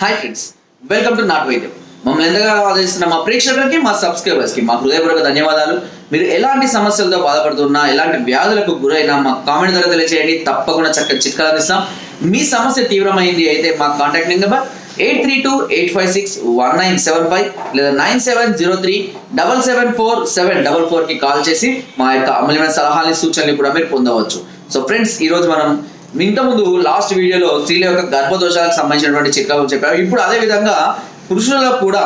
Hi friends welcome to నాట్ వైద్యం మమ్మల్ని ఎంతగా ఆదరిస్తున్న మా ప్రేక్షకులకి మా సబ్స్క్రైబర్స్కి మా హృదయపూర్వక ధన్యవాదాలు. మీరు ఎలాంటి సమస్యలతో బాధపడుతున్నా ఎలాంటి వ్యాధులకు గురైనా మా కామెంట్ ద్వారా తెలియజేయండి తప్పకుండా చక్కటి చిట్కాలు అందిస్తాం. మీ సమస్య తీవ్రమైంది అయితే మా contact number eight three two eight five six one nine seven five లేదా nine seven zero three double seven four seven double ఫోర్కి కాల్ చేసి మా యొక్క అమూల్యమైన సలహాలు సూచనలు కూడా మీరు పొందవచ్చు. సో ఫ్రెండ్స్ ఈ రోజు మనం ఇంత ముందు లాస్ట్ వీడియోలో స్త్రీల యొక్క గర్భదోషాలకు సంబంధించినటువంటి చిట్కాలు చెప్పాము ఇప్పుడు అదే విధంగా పురుషులలో కూడా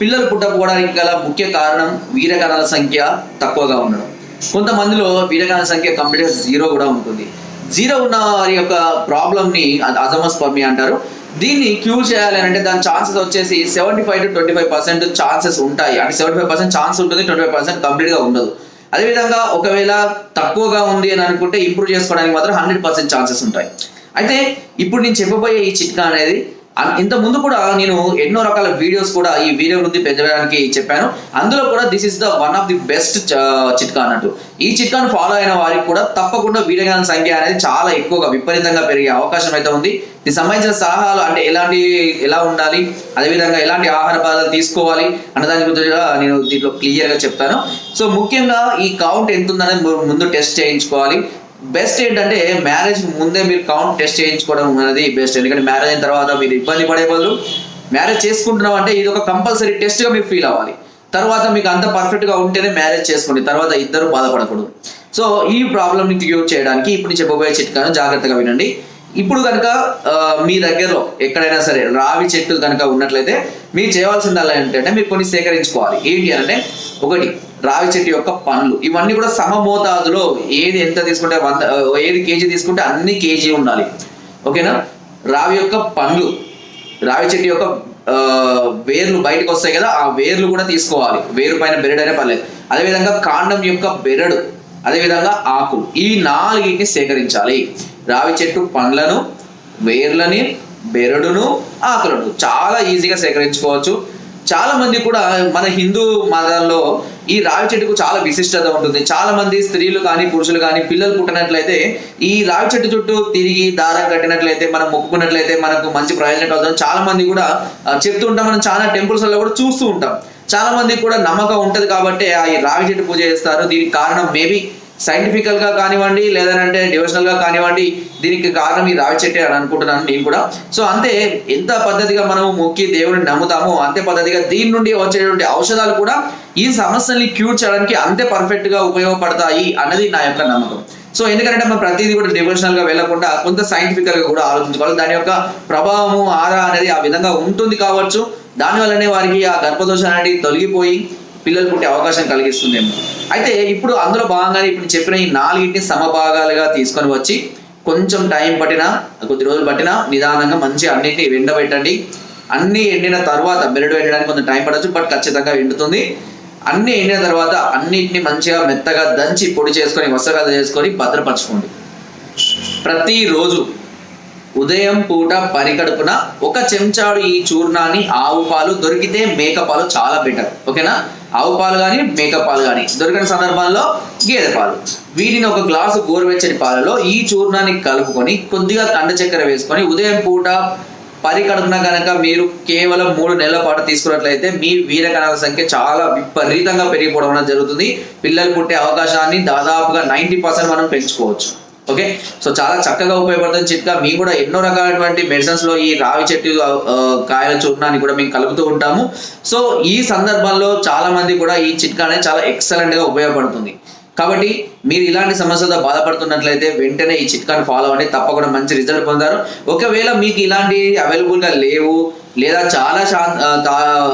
పిల్లలు పుట్టకపోవడానికి గల ముఖ్య కారణం వీరకణాల సంఖ్య తక్కువగా ఉండడం. కొంతమందిలో వీరకణాల సంఖ్య కంప్లీట్గా జీరో కూడా ఉంటుంది. జీరో ఉన్న వారి యొక్క ప్రాబ్లమ్ని అజమస్పర్మి అంటారు. దీన్ని క్యూర్ చేయాలి అని అంటే దాని ఛాన్సెస్ వచ్చేసి seventy five to twenty five percent chances ఉంటాయి. అంటే సెవెంటీ ఫైవ్ పర్సెంట్ ఛాన్స్ ఉంటుంది ట్వంటీ ఫైవ్ పర్సెంట్ కంప్లీట్గా ఉండదు. అదేవిధంగా ఒకవేళ తక్కువగా ఉంది అని అనుకుంటే ఇంప్రూవ్ చేసుకోవడానికి మాత్రం హండ్రెడ్ పర్సెంట్ ఛాన్సెస్ ఉంటాయి. అయితే ఇప్పుడు నేను చెప్పబోయే ఈ చిట్కా అనేది ఇంత ముందు కూడా నేను ఎన్నో రకాల వీడియోస్ కూడా ఈ వీడియో వృద్ధి పెంచడానికి చెప్పాను. అందులో కూడా this is the one of the best చిట్కా అన్నట్టు. ఈ చిట్కాను ఫాలో అయిన వారికి కూడా తప్పకుండా వీడియోగాల సంఖ్య అనేది చాలా ఎక్కువగా విపరీతంగా పెరిగే అవకాశం అయితే ఉంది. దీనికి సంబంధించిన సలహాలు అంటే ఎలాంటి ఎలా ఉండాలి అదేవిధంగా ఎలాంటి ఆహార పదార్థాలు తీసుకోవాలి అన్న దాని గురించి కూడా నేను దీంట్లో క్లియర్గా చెప్తాను. సో ముఖ్యంగా ఈ కౌంట్ ఎంత ఉందనేది ముందు టెస్ట్ చేయించుకోవాలి. బెస్ట్ ఏంటంటే మ్యారేజ్ ముందే మీరు కౌంట్ టెస్ట్ చేయించుకోవడం అనేది బెస్ట్ ఎందుకంటే మ్యారేజ్ అయిన తర్వాత మీరు ఇబ్బంది పడే బదులు మ్యారేజ్ చేసుకుంటున్నాం అంటే ఇది ఒక కంపల్సరీ టెస్ట్గా మీరు ఫీల్ అవ్వాలి. తర్వాత మీకు అంత పర్ఫెక్ట్గా ఉంటేనే మ్యారేజ్ చేసుకోండి. తర్వాత ఇద్దరు బాధపడకూడదు. సో ఈ ప్రాబ్లమ్ని క్యూర్ చేయడానికి ఇప్పుడు నేను చెప్పబోయే చిట్కాను జాగ్రత్తగా వినండి. ఇప్పుడు కనుక మీ దగ్గరలో ఎక్కడైనా సరే రావి చెట్లు కనుక ఉన్నట్లయితే మీరు చేయవలసిందల్లా ఏంటంటే మీరు కొన్ని సేకరించుకోవాలి. ఏంటి అంటే ఒకటి రావి చెట్టు యొక్క పండ్లు. ఇవన్నీ కూడా సమ మోతాదులో ఏది ఎంత తీసుకుంటే వంద ఏది కేజీ తీసుకుంటే అన్ని కేజీ ఉండాలి. ఓకేనా? రావి యొక్క పండ్లు రావి చెట్టు యొక్క వేర్లు బయటకు వస్తాయి కదా ఆ వేర్లు కూడా తీసుకోవాలి. వేరు పైన బెరడైనా పర్లేదు. అదేవిధంగా కాండం యొక్క బెరడు అదేవిధంగా ఆకులు. ఈ నాలుగింటిని సేకరించాలి. రావి చెట్టు పండ్లను వేర్లని బెరడును ఆకులను చాలా ఈజీగా సేకరించుకోవచ్చు. చాలా మంది కూడా మన హిందూ మతాల్లో ఈ రావి చెట్టుకు చాలా విశిష్టత ఉంటుంది. చాలా మంది స్త్రీలు కానీ పురుషులు కానీ పిల్లలు పుట్టినట్లయితే ఈ రావి చెట్టు చుట్టూ తిరిగి దారం కట్టినట్లయితే మనం మొక్కుకున్నట్లయితే మనకు మంచి ప్రయోజనం కలుగుతుంది. చాలా మంది కూడా చెప్తూ ఉంటాం మనం చాలా టెంపుల్స్లో కూడా చూస్తూ ఉంటాం. చాలా మంది కూడా నమ్మకం ఉంటది కాబట్టి ఆ ఈ రావి చెట్టు పూజ చేస్తారు. దీనికి కారణం మేబీ సైంటిఫికల్గా కానివ్వండి లేదంటే డివోషనల్గా కానివ్వండి దీనికి కారణం ఈ రావి చెట్టే అని అనుకుంటున్నాను నేను కూడా. సో అంతే ఎంత పద్ధతిగా మనం మొక్కి దేవుడిని నమ్ముతామో అంతే పద్ధతిగా దీని నుండి వచ్చేటువంటి ఔషధాలు కూడా ఈ సమస్యల్ని క్యూర్ చేయడానికి అంతే పర్ఫెక్ట్గా ఉపయోగపడతాయి అన్నది నా యొక్క నమ్మకం. సో ఎందుకంటే మనం ప్రతిదీ కూడా డివోషనల్గా వెళ్ళకుండా కొంత సైంటిఫికల్గా కూడా ఆలోచించుకోవాలి. దాని యొక్క ప్రభావము ఆరా అనేది ఆ విధంగా ఉంటుంది కావచ్చు. దాని వల్లనే వారికి ఆ గర్భదోషం అనేది తొలగిపోయి పిల్లలు పుట్టే అవకాశం కలిగిస్తుందేమో. అయితే ఇప్పుడు అందులో భాగంగానే ఇప్పుడు చెప్పిన ఈ నాలుగింటిని సమభాగాలుగా తీసుకొని వచ్చి కొంచెం టైం పట్టినా కొద్ది రోజులు పట్టినా నిదానంగా మంచి అన్నింటినీ ఎండబెట్టండి. అన్ని ఎండిన తర్వాత బెరడు ఎండడానికి కొంచెం టైం పడవచ్చు బట్ ఖచ్చితంగా ఎండుతుంది. అన్ని ఎండిన తర్వాత అన్నిటిని మంచిగా మెత్తగా దంచి పొడి చేసుకొని వసగాలు చేసుకొని భద్రపరచుకోండి. ప్రతిరోజు ఉదయం పూట పరికడుపున ఒక చెంచాడు ఈ చూర్ణాన్ని ఆవు పాలు దొరికితే మేక పాలు చాలా బెటర్ ఓకేనా? ఆవు పాలు కానీ మేక పాలు కానీ దొరికిన సందర్భంలో గేదె పాలు. వీటిని ఒక గ్లాసు గోరువెచ్చని పాలలో ఈ చూర్ణాన్ని కలుపుకొని కొద్దిగా కండ చక్కెర వేసుకొని ఉదయం పూట పరికడుపున కనుక మీరు కేవలం మూడు నెలల పాటు తీసుకున్నట్లయితే మీ వీరకణాల సంఖ్య చాలా విపరీతంగా పెరిగిపోవడం జరుగుతుంది. పిల్లలు పుట్టే అవకాశాన్ని దాదాపుగా నైంటీ పర్సెంట్ మనం పెంచుకోవచ్చు. ఓకే సో చాలా చక్కగా ఉపయోగపడుతుంది చిట్కా మేము కూడా ఎన్నో రకాలైనటువంటి మెడిసిన్స్లో ఈ రావి చెట్టు కాయల చూర్ణాన్ని కూడా మేము కలుపుతూ ఉంటాము. సో ఈ సందర్భంలో చాలా మంది కూడా ఈ చిట్కా అనేది చాలా ఎక్సలెంట్గా ఉపయోగపడుతుంది. కాబట్టి మీరు ఇలాంటి సమస్యలతో బాధపడుతున్నట్లయితే వెంటనే ఈ చిట్కాని ఫాలో అవ్వండి. తప్పకుండా మంచి రిజల్ట్ పొందారు ఒకవేళ మీకు ఇలాంటి అవైలబుల్గా లేవు లేదా చాలా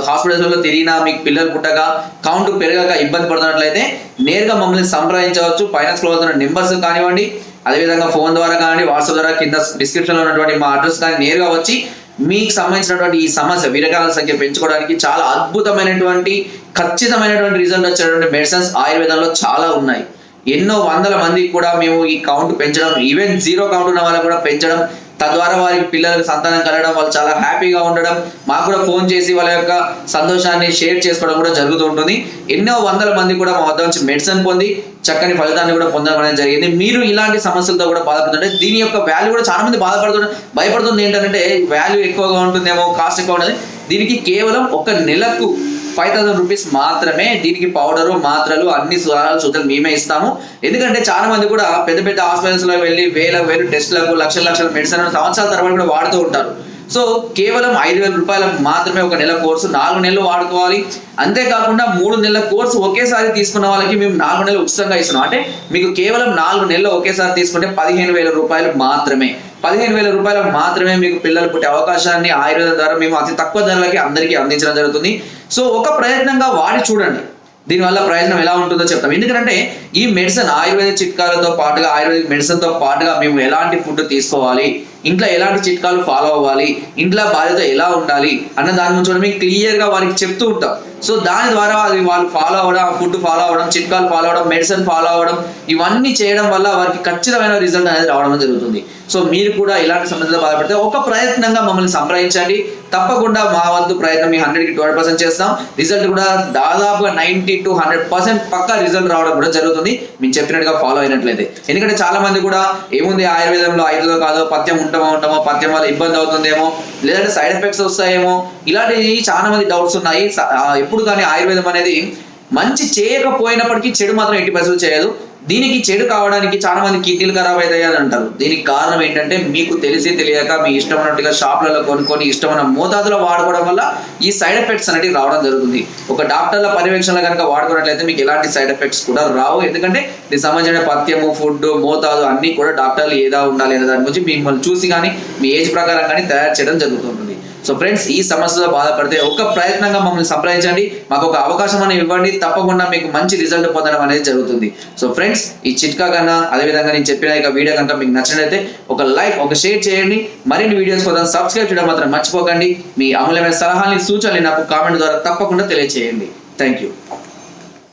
హాస్పిటల్స్లో తిరిగినా మీకు పిల్లలు పుట్టగా కౌంట్ పెరగక ఇబ్బంది పడుతున్నట్లయితే నేరుగా మమ్మల్ని సంప్రదించవచ్చు. పైన క్లోజ్ నెంబర్స్ కానివ్వండి. అదేవిధంగా ఫోన్ ద్వారా కానీ వాట్సాప్ ద్వారా కింద డిస్క్రిప్షన్లో ఉన్నటువంటి మా అడ్రస్ కానీ నేరుగా వచ్చి మీకు సంబంధించినటువంటి ఈ సమస్య వీరకాల సంఖ్య పెంచుకోవడానికి చాలా అద్భుతమైనటువంటి ఖచ్చితమైనటువంటి రిజల్ట్ వచ్చేటువంటి మెడిసిన్స్ ఆయుర్వేదంలో చాలా ఉన్నాయి. ఎన్నో వందల మందికి కూడా మేము ఈ కౌంట్ పెంచడం ఈవెన్ జీరో కౌంట్ ఉన్న వాళ్ళకు కూడా పెంచడం తద్వారా వారికి పిల్లలకు సంతానం కలగడం వాళ్ళు చాలా హ్యాపీగా ఉండడం మాకు కూడా ఫోన్ చేసి వాళ్ళ యొక్క సంతోషాన్ని షేర్ చేసుకోవడం కూడా జరుగుతూ ఉంటుంది. ఎన్నో వందల మంది కూడా మా వద్ద నుంచి మెడిసిన్ పొంది చక్కని ఫలితాన్ని కూడా పొందడం అనేది జరిగింది. మీరు ఇలాంటి సమస్యలతో కూడా బాధపడుతుంటే దీని యొక్క వాల్యూ కూడా చాలా మంది బాధపడుతున్నారు భయపడుతుంది ఏంటంటే వాల్యూ ఎక్కువగా ఉంటుందేమో కాస్ట్ ఎక్కువ ఉంటుంది దీనికి కేవలం ఒక నెలకు ఫైవ్ థౌసండ్ రూపీస్ మాత్రమే దీనికి పౌడరు మాత్రలు అన్ని సలహాలు సూచనలు మేమే ఇస్తాము. ఎందుకంటే చాలా మంది కూడా పెద్ద పెద్ద హాస్పిటల్స్లో వెళ్ళి వేల వేలు టెస్ట్లకు లక్షల లక్షల మెడిసిన్ సంవత్సరాల తర్వాత కూడా వాడుతూ ఉంటారు. సో కేవలం ఐదు వేల రూపాయలకు మాత్రమే ఒక నెల కోర్సు నాలుగు నెలలు వాడుకోవాలి. అంతేకాకుండా మూడు నెలల కోర్సు ఒకేసారి తీసుకున్న వాళ్ళకి మేము నాలుగు నెలలు ఉచితంగా ఇస్తున్నాం. అంటే మీకు కేవలం నాలుగు నెలలు ఒకేసారి తీసుకుంటే పదిహేను వేల రూపాయలు మాత్రమే. పదిహేను వేల రూపాయలకు మాత్రమే మీకు పిల్లలు పుట్టే అవకాశాన్ని ఆయుర్వేదం ద్వారా మేము అతి తక్కువ ధరలకి అందరికీ అందించడం జరుగుతుంది. సో ఒక ప్రయత్నంగా వాడి చూడండి. దీనివల్ల ప్రయోజనం ఎలా ఉంటుందో చెప్తాం. ఎందుకంటే ఈ మెడిసిన్ ఆయుర్వేద చిట్కాలతో పాటుగా ఆయుర్వేదిక్ మెడిసిన్తో పాటుగా మేము ఎలాంటి ఫుడ్ తీసుకోవాలి ఇంట్లో ఎలాంటి చిట్కాలు ఫాలో అవ్వాలి? ఇంట్లో బాధ్యత ఎలా ఉండాలి? అన్న దాని గురించి మేము క్లియర్గా వారికి చెప్తూ ఉంటాం. సో దాని ద్వారా అది వాళ్ళు ఫాలో అవ్వడం ఫుడ్ ఫాలో అవ్వడం చిట్కాలు ఫాలో అవ్వడం మెడిసిన్ ఫాలో అవ్వడం ఇవన్నీ చేయడం వల్ల వారికి ఖచ్చితమైన రిజల్ట్ అనేది రావడం జరుగుతుంది. సో మీరు కూడా ఇలాంటి సమస్యలు బాధపడితే ఒక ప్రయత్నంగా మమ్మల్ని సంప్రదించండి. తప్పకుండా మా వంతు ప్రయత్నం మీ హండ్రెడ్కి ట్వెల్వ్ పర్సెంట్ చేస్తాం. రిజల్ట్ కూడా దాదాపుగా నైన్టీ టు హండ్రెడ్ పర్సెంట్ పక్కా రిజల్ట్ రావడం కూడా జరుగుతుంది. మేము చెప్పినట్టుగా ఫాలో అయినట్లయితే. ఎందుకంటే చాలా మంది కూడా ఏముంది ఆయుర్వేదంలో ఐదులో కాదో పథ్యం ఉంటామో ఉంటామో పద్యం వల్ల ఇబ్బంది అవుతుందేమో లేదంటే సైడ్ ఎఫెక్ట్స్ వస్తాయేమో ఇలాంటివి చాలా మంది డౌట్స్ ఉన్నాయి. ఎప్పుడు కానీ ఆయుర్వేదం అనేది మంచి చేయకపోయినప్పటికీ చెడు మాత్రం ఎట్టి పరిస్థితులు చేయదు. దీనికి చెడు కావడానికి చాలా మంది కిడ్నీలు ఖరాబ్ అవుతాయి అని అంటారు దీనికి కారణం ఏంటంటే మీకు తెలిసి తెలియక మీ ఇష్టం ఉన్నట్టుగా షాప్లలో కొనుక్కొని ఇష్టమైన మోతాదులో వాడుకోవడం వల్ల ఈ సైడ్ ఎఫెక్ట్స్ అనేవి రావడం జరుగుతుంది. ఒక డాక్టర్ల పర్యవేక్షణలో కనుక వాడుకున్నట్లయితే మీకు ఎలాంటి సైడ్ ఎఫెక్ట్స్ కూడా రావు. ఎందుకంటే దీనికి సంబంధించిన పథ్యము ఫుడ్ మోతాదు అన్ని కూడా డాక్టర్లు ఏదా ఉండాలి అనే దాని గురించి మిమ్మల్ని చూసి కానీ మీ ఏజ్ ప్రకారం కానీ తయారు చేయడం జరుగుతుంటుంది సో ఫ్రెండ్స్ ఈ సమస్యలో బాధపడితే ఒక ప్రయత్నంగా మమ్మల్ని సంప్రదించండి. మాకు ఒక అవకాశం అని ఇవ్వండి. తప్పకుండా మీకు మంచి రిజల్ట్ పొందడం అనేది జరుగుతుంది. సో ఫ్రెండ్స్ ఫ్రెండ్స్ ఈ చిట్కా కన్నా అదేవిధంగా నేను చెప్పిన ఇక వీడియో కనుక మీకు నచ్చినట్లయితే ఒక లైక్ ఒక షేర్ చేయండి. మరిన్ని వీడియోస్ కోసం సబ్స్క్రైబ్ చేయడం మాత్రం మర్చిపోకండి. మీ అమూల్యమైన సలహాలని సూచనలు నాకు కామెంట్ ద్వారా తప్పకుండా తెలియజేయండి థ్యాంక్ యూ